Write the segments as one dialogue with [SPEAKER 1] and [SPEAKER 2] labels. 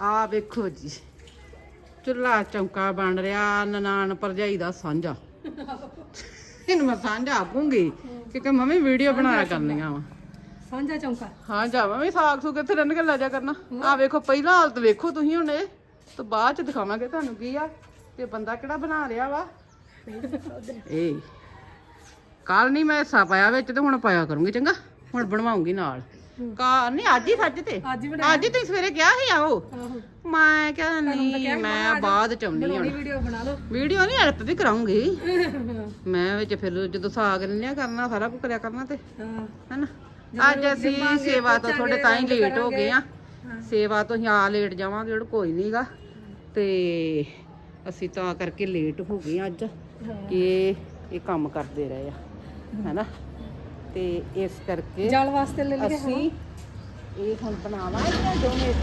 [SPEAKER 1] ਆ ਵੇਖੋ ਜੀ। ਚੁੱਲਾ ਚੌਂਕਾ ਬਣ ਰਿਹਾ ਨਨਾਣ ਭਰਜਾਈ ਦਾ ਸਾਂਝਾ। ਇਹਨੂੰ ਮੈਂ ਸਾਂਝਾ ਆਖੂੰਗੀ ਕਿਉਂਕਿ ਮੰਮੀ ਵੀਡੀਓ ਬਣਾਇਆ ਕਰਨੀਆਂ ਵਾ।
[SPEAKER 2] ਸਾਂਝਾ ਚੌਂਕਾ।
[SPEAKER 1] ਹਾਂ ਜਾਵਾਂ ਵੀ ਸਾਗ ਸੁਗ ਇੱਥੇ ਰੰਨ ਕੇ ਲੈ ਜਾ ਕਰਨਾ। ਆ ਵੇਖੋ ਪਹਿਲਾਂ ਹਾਲਤ ਵੇਖੋ ਤੁਸੀਂ ਹੁਣ ਇਹ। ਤੋਂ ਬਾਅਦ ਚ ਦਿਖਾਵਾਂਗੇ ਤੁਹਾਨੂੰ ਕੀ ਆ ਤੇ ਬੰਦਾ ਕਿਹੜਾ ਬਣਾ ਰਿਹਾ ਵਾ। ਇਹ। ਕੱਲ ਨਹੀਂ ਮੈਂ ਹਿੱਸਾ ਪਾਇਆ ਵਿੱਚ ਤੇ ਹੁਣ ਪਾਇਆ ਕਰੂੰਗੀ ਚੰਗਾ? ਹੁਣ ਬਣਵਾਉਂਗੀ ਨਾਲ। ਕਾ ਨਹੀਂ ਅੱਜ ਹੀ ਸੱਜ ਤੇ।
[SPEAKER 2] ਅੱਜ ਹੀ
[SPEAKER 1] ਅੱਜ ਹੀ ਤੁਸੀਂ ਸਵੇਰੇ ਕਿਹਾ ਸੀ ਆਓ।
[SPEAKER 2] ਆਹੋ।
[SPEAKER 1] ਮੈਂ ਕਿਹਾ ਨਹੀਂ ਮੈਂ ਬਾਅਦ ਚ ਆਉਂਦੀ ਹੁਣ।
[SPEAKER 2] ਵੀਡੀਓ ਬਣਾ ਲਓ।
[SPEAKER 1] ਵੀਡੀਓ ਨਹੀਂ ਹੈਲਪ ਵੀ ਕਰਾਉਂਗੀ। ਮੈਂ ਵਿੱਚ ਫਿਰ ਜਦੋਂ ਸਾਗ ਕਰਨਾ ਸਾਰਾ ਕੁਝ ਕਰਿਆ ਕਰਨਾ ਤੇ।
[SPEAKER 2] ਹਾਂ।
[SPEAKER 1] ਹਨਾ? ਅੱਜ ਅਸੀਂ ਸੇਵਾ ਤੋਂ ਥੋੜੇ ਤਾਂ ਹੀ ਲੇਟ ਹੋ ਗਏ ਆ। ਸੇਵਾ ਤੋਂ ਹੀ ਆ ਲੇਟ ਜਾਵਾਂਗੇ ਹੁਣ ਕੋਈ ਨਹੀਂਗਾ ਤੇ ਅਸੀਂ ਤਾਂ ਕਰਕੇ ਲੇਟ ਹੋ ਗਏ ਅੱਜ ਕਿ ਇਹ ਕੰਮ ਕਰਦੇ ਰਹੇ ਆ। ਹਨਾ? ਤੇ ਇਸ ਕਰਕੇ
[SPEAKER 2] ਜਾਲ ਵਾਸਤੇ ਲੈ ਲਈਏ
[SPEAKER 1] ਅਸੀਂ ਇਹ ਹੁਣ ਬਣਾਵਾਂਗੇ ਦੋਵੇਂ ਤੇ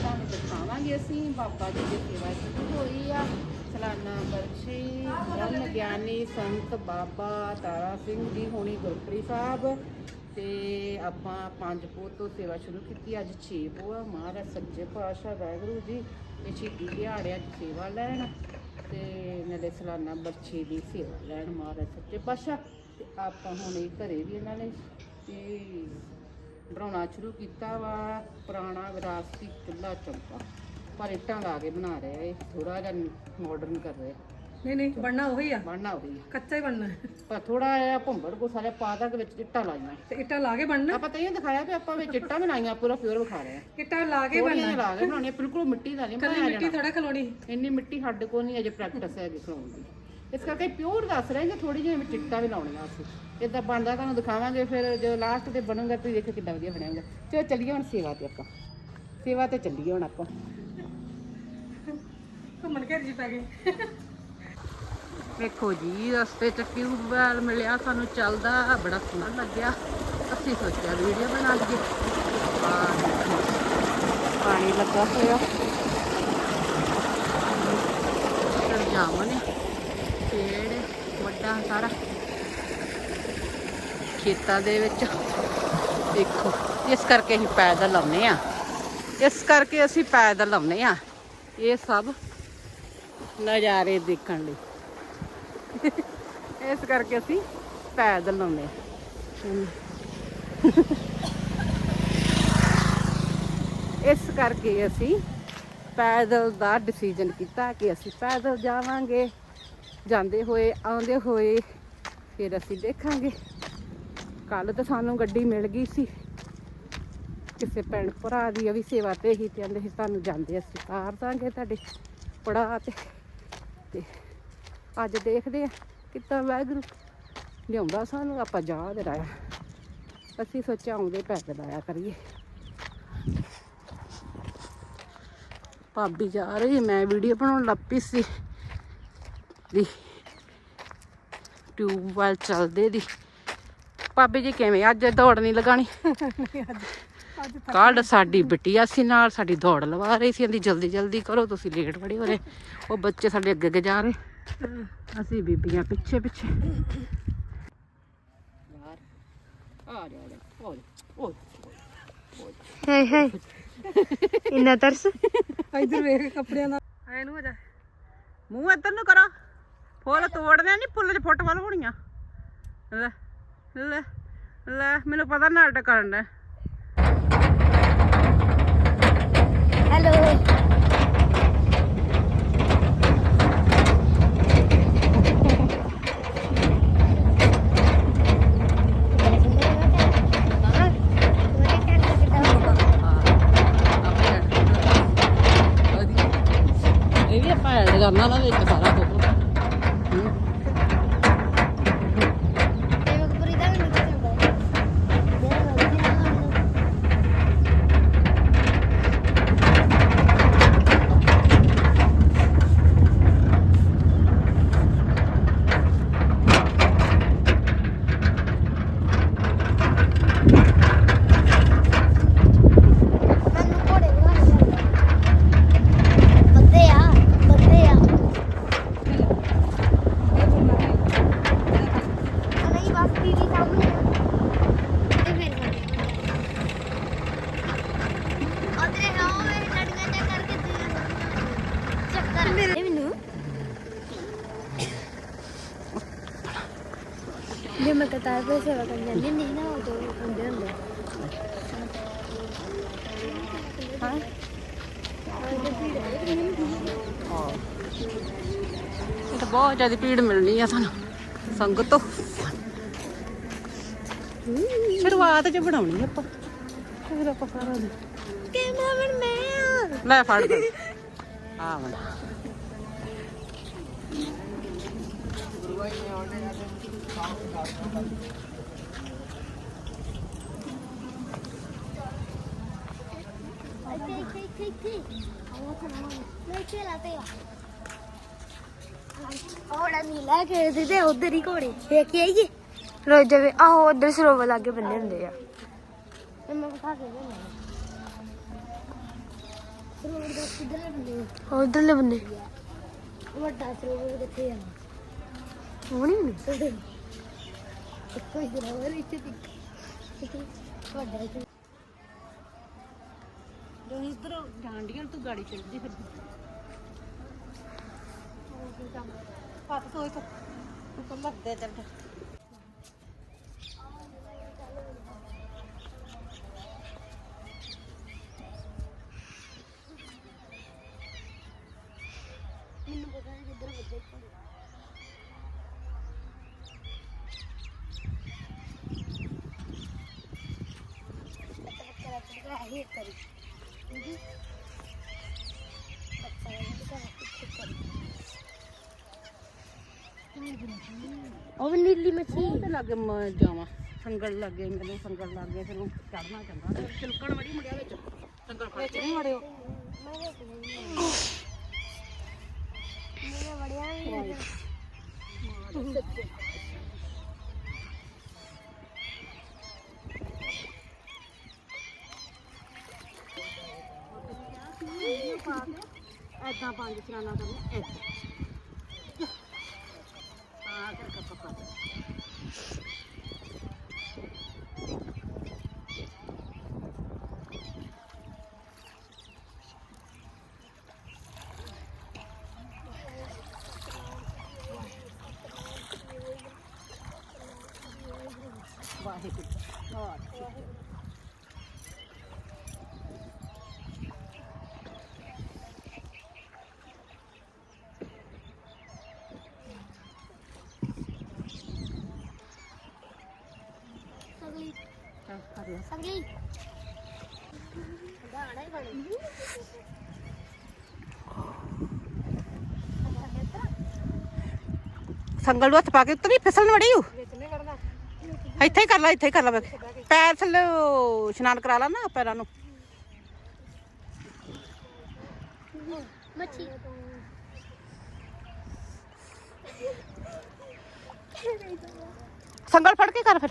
[SPEAKER 1] ਤੁਹਾਨੂੰ ਦਿਖਾਵਾਂਗੇ ਅਸੀਂ ਬਾਬਾ ਜੀ ਦੀ ਸੇਵਾ ਸ਼ੁਰੂ ਹੋਈ ਆ। ਸਲਾਨਾ ਬਰਛੀ ਬ੍ਰਹਮ ਗਿਆਨੀ ਸੰਤ ਬਾਬਾ ਤਾਰਾ ਸਿੰਘ ਜੀ ਹੋਣੀ ਗੁਰਪ੍ਰੀਤ ਸਾਹਿਬ। ਤੇ ਆਪਾਂ ਪੰਜ ਪੋਹ ਤੋਂ ਸੇਵਾ ਸ਼ੁਰੂ ਕੀਤੀ। ਅੱਜ 6 ਪੋਹ ਮਹਾਰਾਜ ਸੱਚੇ ਪਾਤਸ਼ਾਹ ਵਾਹਿਗੁਰੂ ਜੀ ਇਹ ਸ਼ਹੀਦੀ ਦਿਹਾੜਿਆਂ 'ਚ ਸੇਵਾ ਲੈਣ। ਤੇ ਨਾਲੇ ਸਲਾਨਾ ਬੱਚੇ ਦੀ ਸੇਵਾ ਲੈਣ ਮਹਾਰਾਜ ਸੱਚੇ ਪਾਤਸ਼ਾਹ ਤੇ ਆਪਾਂ ਹੁਣ ਇਹ ਘਰੇ ਵੀ ਇਹਨਾਂ ਨੇ ਇਹ ਬਣਾਉਣਾ ਸ਼ੁਰੂ ਕੀਤਾ ਵਾ, ਪੁਰਾਣਾ ਵਿਰਾਸਤੀ ਚੁੱਲ੍ਹਾ ਚੌਂਕਾ ਪਰ ਇੱਟਾਂ ਲਾ ਕੇ ਬਣਾ ਰਹੇ ਆ ਇਹ ਥੋੜਾ ਜਿਹਾ ਮਾਡਰਨ ਕਰ ਰਹੇ ਆ।
[SPEAKER 2] ਨਹੀਂ ਨਹੀਂ ਬਣਨਾ ਉਹੀ ਆ।
[SPEAKER 1] ਬਣਨਾ ਉਹੀ ਆ।
[SPEAKER 2] ਕੱਚਾ ਹੀ ਬਣਨਾ।
[SPEAKER 1] ਪਰ ਥੋੜਾ ਜਿਹਾ ਭੰਬੜ ਕੋ ਸਾਰੇ ਪਾ ਦਾ ਵਿੱਚ ਇੱਟਾਂ ਲਾਈਆਂ
[SPEAKER 2] ਤੇ ਇੱਟਾਂ ਲਾ ਕੇ ਬਣਨਾ।
[SPEAKER 1] ਆਪਾਂ ਤਾਂ ਇਹ ਦਿਖਾਇਆ ਵੀ ਆਪਾਂ ਵਿੱਚ ਇੱਟਾਂ ਬਣਾਈਆਂ ਪੂਰਾ ਪਿਓਰ ਵਿਖਾ ਰਹੇ ਆ।
[SPEAKER 2] ਇੱਟਾਂ ਲਾ ਕੇ
[SPEAKER 1] ਥੋੜੀਆਂ ਜਿਹੀਆਂ ਲਾ ਕੇ ਬਣਾਉਣੀਆਂ ਬਿਲਕੁਲ ਮਿੱਟੀ ਦਾ ਨਹੀਂ
[SPEAKER 2] ਕੱਲੀ ਮਿੱਟੀ ਥੋੜਾ ਖਲੋਣੀ।
[SPEAKER 1] ਇੰਨੀ ਮਿੱਟੀ ਸਾਡੇ ਕੋਲ ਨਹੀਂ ਅਜੇ ਪ੍ਰੈਕਟਿਸ ਹੈ ਦਿਖਾਉਣ ਦੀ। ਇਸ ਕਰਕੇ ਪਿਓਰ ਦੱਸ ਰਹੇ ਕਿ ਥੋੜੀ ਜਿਹੀ ਵਿੱਚ ਇੱਟਾਂ ਵੀ ਲਾਉਣੀਆਂ ਅਸੀਂ। ਇਦਾਂ ਬਣਦਾ ਤੁਹਾਨੂੰ ਦਿਖਾਵਾਂਗੇ ਫਿਰ ਜੋ ਲਾਸਟ ਤੇ ਬਣੂਗਾ ਤੁਸੀਂ ਦੇਖੋ ਕਿੱਦਾਂ ਵਧੀਆ ਬਣਾਉਂਗਾ ਚਲੋ ਚੱਲੀਏ ਹੁਣ ਸੇਵਾ ਤੇ ਆਪਾਂ। ਸੇਵਾ ਤੇ ਚੱਲੀਏ ਹੁਣ ਆਪਾਂ।
[SPEAKER 2] ਘੁੰਮਣ ਘੇਰ ਜੀ ਪੈ ਗਏ।
[SPEAKER 1] ਵੇਖੋ ਜੀ, ਰਸਤੇ ਚ ਟਿਊਬਵੈਲ ਮਿਲਿਆ? ਸਾਨੂੰ ਚੱਲਦਾ ਬੜਾ ਸੋਹਣਾ ਲੱਗਿਆ। ਅਸੀਂ ਸੋਚਿਆ ਵੀਡੀਓ ਬਣਾ ਲਈਏ। ਪਾਣੀ ਲੱਗਾ ਹੋਇਆ। ਇੱਧਰ ਜਾਮਨ ਪੇੜ, ਵੱਡਾ ਸਾਰਾ। ਖੇਤਾਂ ਦੇ ਵਿੱਚ। ਦੇਖੋ, ਇਸ ਕਰਕੇ ਅਸੀਂ ਪੈਦਲ ਆਉਂਦੇ ਆ ਇਸ ਕਰਕੇ ਅਸੀਂ ਪੈਦਲ ਆਉਂਦੇ ਆ ਇਹ ਸਭ ਨਜ਼ਾਰੇ ਦੇਖਣ ਲਈ। ਇਸ ਕਰਕੇ ਅਸੀਂ ਪੈਦਲ ਆਉਂਦੇ ਹਾਂ। ਇਸ ਕਰਕੇ ਅਸੀਂ ਪੈਦਲ ਦਾ ਡਿਸੀਜਨ ਕੀਤਾ ਕਿ ਅਸੀਂ ਪੈਦਲ ਜਾਵਾਂਗੇ। ਜਾਂਦੇ ਹੋਏ, ਆਉਂਦੇ ਹੋਏ ਫਿਰ ਅਸੀਂ ਦੇਖਾਂਗੇ। ਕੱਲ ਤਾਂ ਸਾਨੂੰ ਗੱਡੀ ਮਿਲ ਗਈ ਸੀ। ਕਿਸੇ ਭੈਣ ਭਰਾ ਦੀ ਵੀ ਸੇਵਾ ਤੇ ਹੀ ਤੇ ਕਹਿੰਦੇ ਸੀ, ਤੁਹਾਨੂੰ ਜਾਂਦੇ ਅਸੀਂ ਤਾਰ ਦਾਂਗੇ ਤੁਹਾਡੇ ਪੜਾ ਤੇ। ਤੇ ਅੱਜ ਦੇਖਦੇ ਆ ਕਿੱਦਾਂ ਵਾਹਿਗੁਰੂ ਲਿਆਉਂਦਾ ਸਾਨੂੰ ਆਪਾਂ ਜਾ ਦੇ ਰਾਇਆ। ਅਸੀਂ ਸੋਚਿਆ ਆਉਂਦੇ ਪੈਦਲ ਆਇਆ ਕਰੀਏ। ਭਾਬੀ ਜਾ ਰਹੀ ਮੈਂ ਵੀਡੀਓ ਬਣਾਉਣ ਲੱਗ ਪਈ ਸੀ। ਦੀ ਟਿਊਬ ਵੱਲ ਚੱਲਦੇ ਦੀ। ਭਾਬੀ ਜੀ ਕਿਵੇਂ ਅੱਜ ਦੌੜ ਨਹੀਂ ਲਗਾਣੀ ਕੱਲ ਸਾਡੀ ਬਿਟੀਆ ਸੀ ਨਾਲ ਸਾਡੀ ਦੌੜ ਲਵਾ ਰਹੀ ਸੀ ਕਹਿੰਦੀ ਜਲਦੀ ਜਲਦੀ ਕਰੋ ਤੁਸੀਂ ਲੇਟ ਬੜੇ ਹੋ ਰਹੇ ਉਹ ਬੱਚੇ ਸਾਡੇ ਅੱਗੇ ਅੱਗੇ ਜਾ ਰਹੇ। ਅਸੀਂ ਬੀਬੀਆਂ ਪਿੱਛੇ ਪਿੱਛੇ। ਯਾਰ। ਆ ਜਾ ਆ ਜਾ। ਓਏ ਓਏ।
[SPEAKER 3] ਹਾਏ ਹਾਏ ਇੰਨਾ ਤਰਸ।
[SPEAKER 2] ਇੱਧਰ ਵੇਖ ਕੱਪੜਿਆਂ ਦਾ। ਆਏ ਨੂੰ ਹੋ ਜਾ।
[SPEAKER 1] ਮੂੰਹ ਇੱਧਰ ਨੂੰ ਕਰੋ। ਫੁੱਲ ਤੋੜਨੇ ਨਹੀਂ ਫੁੱਲ ਚ ਫੁੱਟ ਵੱਲ ਹੋਣੀਆਂ। ਲੈ ਲੈ ਲੈ ਮੈਨੂੰ ਪਤਾ ਨਾਟਕ ਕਰਨ ਦਾ।
[SPEAKER 3] ਹੈਲੋ
[SPEAKER 1] ਇਹ ਕਰਨਾ ਨਾ ਵਿੱਚ ਸਾਰਾ ਕੁਝ ਹੂੰ।
[SPEAKER 3] ਬੰਦੇ ਆ ਬੰਦੇ ਆ ਮੇਰੇ ਮੈਨੂੰ ਜੇ ਮੈਂ ਕਤਾਰ ਤੇ ਸੇਵਾ ਕਰਨ ਜਾਂਦੀ ਹੁੰਦੀ ਸੀ ਨਾ ਉਦੋਂ ਹੁੰਦੇ ਹੁੰਦੇ
[SPEAKER 1] ਹਾਂ ਇਹ ਤਾਂ ਬਹੁਤ ਜ਼ਿਆਦਾ ਭੀੜ ਮਿਲਣੀ ਆ ਸਾਨੂੰ। ਸੰਗਤ ਤੋਂ। ਸ਼ੁਰੂਆਤ ਚ ਬਣਾਉਣੀ ਆਪਾਂ। ਫਿਰ ਆਪਾਂ ਸਾਰਾ ਦਿਨ।
[SPEAKER 3] ਕੈਮਰਾਮੈਨ ਮੈਂ ਆ।
[SPEAKER 1] ਲੈ ਫੜ ਦੇ ਆ ਬਣਾ।
[SPEAKER 3] ਇੱਥੇ ਇੱਥੇ ਇੱਥੇ ਇੱਥੇ। ਇੱਥੇ ਲਾ ਪਿਆ ਔੜਾ ਨੀਲਾ ਕੇ ਤੇ ਉਧਰ ਹੀ ਘੋੜੇ। ਦੇਖ ਕੇ ਆਈਏ। ਰੋ ਜਾਵੇ ਆਹੋ ਉਧਰ ਸਰੋਵਰ ਲਾਗੇ ਬੰਨੇ ਹੁੰਦੇ ਆ। ਮੈਂ ਬਖਾ ਕੇ ਸਰੋਵਰ ਦਾ ਕਿੱਧਰ ਬੰਦੇ ਉਧਰਲੇ ਬੰਦੇ ਵੱਡਾ ਸਰੋਵਰ ਕਿੱਥੇ ਆ? ਉਹ ਨਹੀਂ ਹੁੰਦੇ। ਕੋਈ ਸਰੋਵਰ ਇੱਥੇ ਵੱਡਾ ਇੱਥੇ
[SPEAKER 1] ਜੋ ਇਧਰੋਂ ਜਾਂਡੀਆਂ ਤੂੰ ਗਾੜੀ ਚੜਦੀ ਫਿਰ ਹੱਥ ਧੋਏ ਤੂੰ ਤੂੰ ਲੱਗੇ ਚੱਲ
[SPEAKER 3] ਮੈਨੂੰ ਪਤਾ ਨਹੀਂ ਕਿੱਧਰ ਵੱਜੇ ਉਹ ਵੀ ਨੀਲੀ ਮੱਛੀ।
[SPEAKER 1] ਉਹਦੇ ਲਾਗੇ ਮੈਂ ਜਾਵਾਂ। ਸੰਗਲ ਲੱਗੇ ਮੈਨੂੰ ਸੰਗਲ ਲੱਗੇ ਫਿਰ ਉਹ ਚੜਨਾ ਚੰਗਾ। ਚਿਲਕਣ ਵੜੀ ਮੁੰਡਿਆ ਵਿੱਚ। ਸੰਗਲ ਫੜ ਕੇ। ਨਹੀਂ ਵੜਿਓ
[SPEAKER 3] ਮੇਰੇ। ਵੜਿਆ ਨਹੀਂ
[SPEAKER 1] ਐਦਾਂ ਪੰਜ ਚਰਾਨਾ ਕਰਨਾ ਐਦਾਂ ਆ ਕਰ ਕੱਪਾ ਪਾ ਵਾਹਿਗੁਰੂ ਵਾਹਿਗੁਰੂ
[SPEAKER 3] ਸਗਲੀ
[SPEAKER 1] ਚੱਲ
[SPEAKER 3] ਸਗਲੀ ਗਾਣਾ ਹੀ ਬਣੀ
[SPEAKER 1] ਸੰਗਲ ਨੂੰ ਹੱਥ ਪਾ ਕੇ ਉੱਤਰ ਫਿਸਲਣ ਵੜੀ ਹੂ। ਇੱਥੇ ਹੀ ਕਰ ਲੈ ਇੱਥੇ ਹੀ ਕਰ ਲੈ। ਪੈਰ ਥੱਲੇ ਇਸ਼ਨਾਨ ਕਰਾ ਲਾ ਨਾ ਪੈਰਾਂ ਨੂੰ।
[SPEAKER 3] ਮੱਛੀ।
[SPEAKER 1] ਸੰਗਲ ਫੜ ਕੇ ਕਰ ਫਿਰ।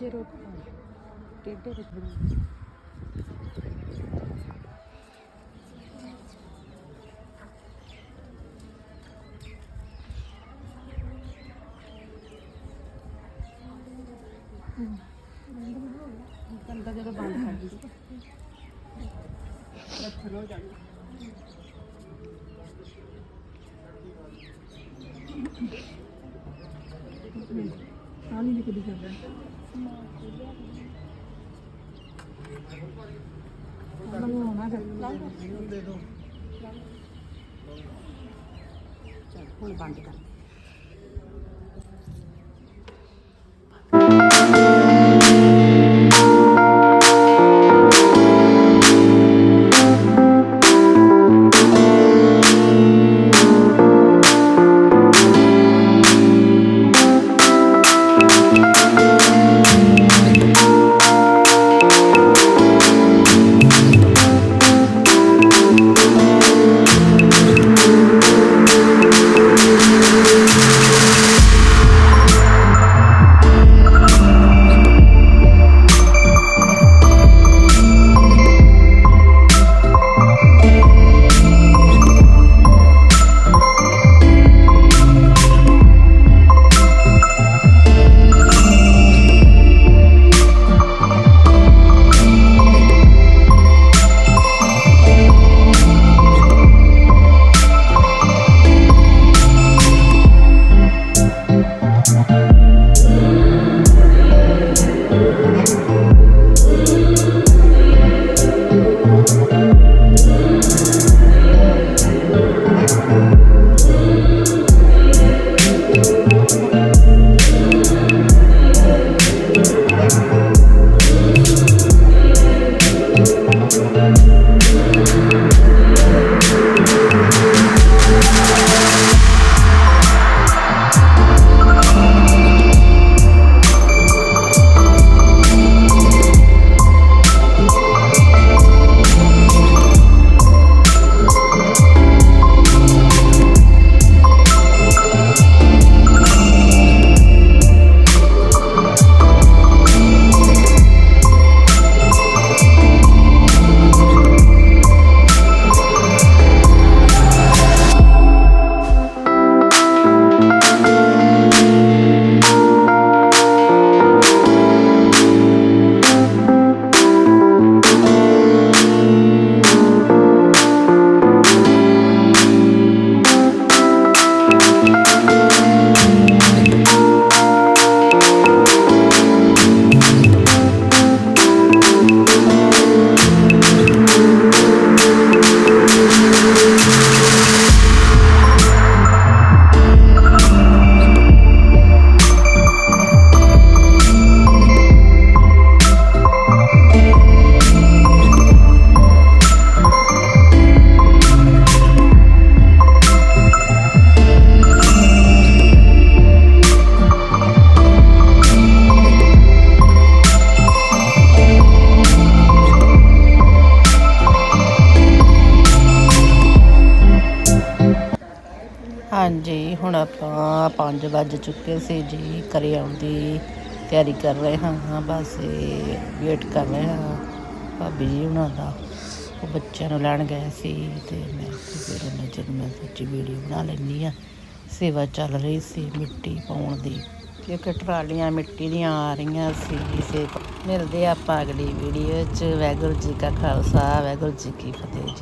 [SPEAKER 1] ਦੂਜੇ ਰੋਕ ਟੇਡੇ ਰੋਕ ਬਣਾ। ਤਾਂ ਜਦੋਂ ਬੰਦ ਕਰ ਦਿੱਤੀ। ਰੱਖਣ ਹੋ ਜਾਣਾ
[SPEAKER 2] ਆਲੀ ਦੀ ਕਿੱਡੀ ਕਰਦਾ। ਫਿਰ ਹੋਣਾ ਕਰ
[SPEAKER 1] ਚੱਲ ਹੁਣ ਬੰਦ ਕਰ।
[SPEAKER 4] ਹਾਂਜੀ ਹੁਣ ਆਪਾਂ 5 ਵੱਜ ਚੁੱਕੇ ਸੀ ਜੀ, ਘਰੇ ਆਉਣ ਦੀ ਤਿਆਰੀ ਕਰ ਰਹੇ ਹਾਂ ਬਸ ਵੇਟ ਕਰ ਰਹੇ ਹਾਂ। ਭਾਬੀ ਜੀ ਉਹਨਾਂ ਦਾ, ਉਹ ਬੱਚਿਆਂ ਨੂੰ ਲੈਣ ਗਏ ਸੀ ਤੇ ਮੈਂ ਕਿਹਾ ਫਿਰ ਉਹਨਾਂ ਚਿਰ ਮੈਂ ਸੋਚੀ ਵੀਡੀਓ ਬਣਾ ਲੈਂਦੀ ਆ ਸੇਵਾ ਚੱਲ ਰਹੀ ਸੀ ਮਿੱਟੀ ਪਾਉਣ ਦੀ ਕਿਉਂਕਿ ਟਰਾਲੀਆਂ ਮਿੱਟੀ ਦੀਆਂ ਆ ਰਹੀਆਂ ਸੀ ਸੇ ਮਿਲਦੇ ਆਪਾਂ ਅਗਲੀ ਵੀਡੀਓ 'ਚ। ਵਾਹਿਗੁਰੂ ਜੀ ਕਾ ਖਾਲਸਾ, ਵਾਹਿਗੁਰੂ ਜੀ ਕੀ ਫਤਿਹ ਜੀ।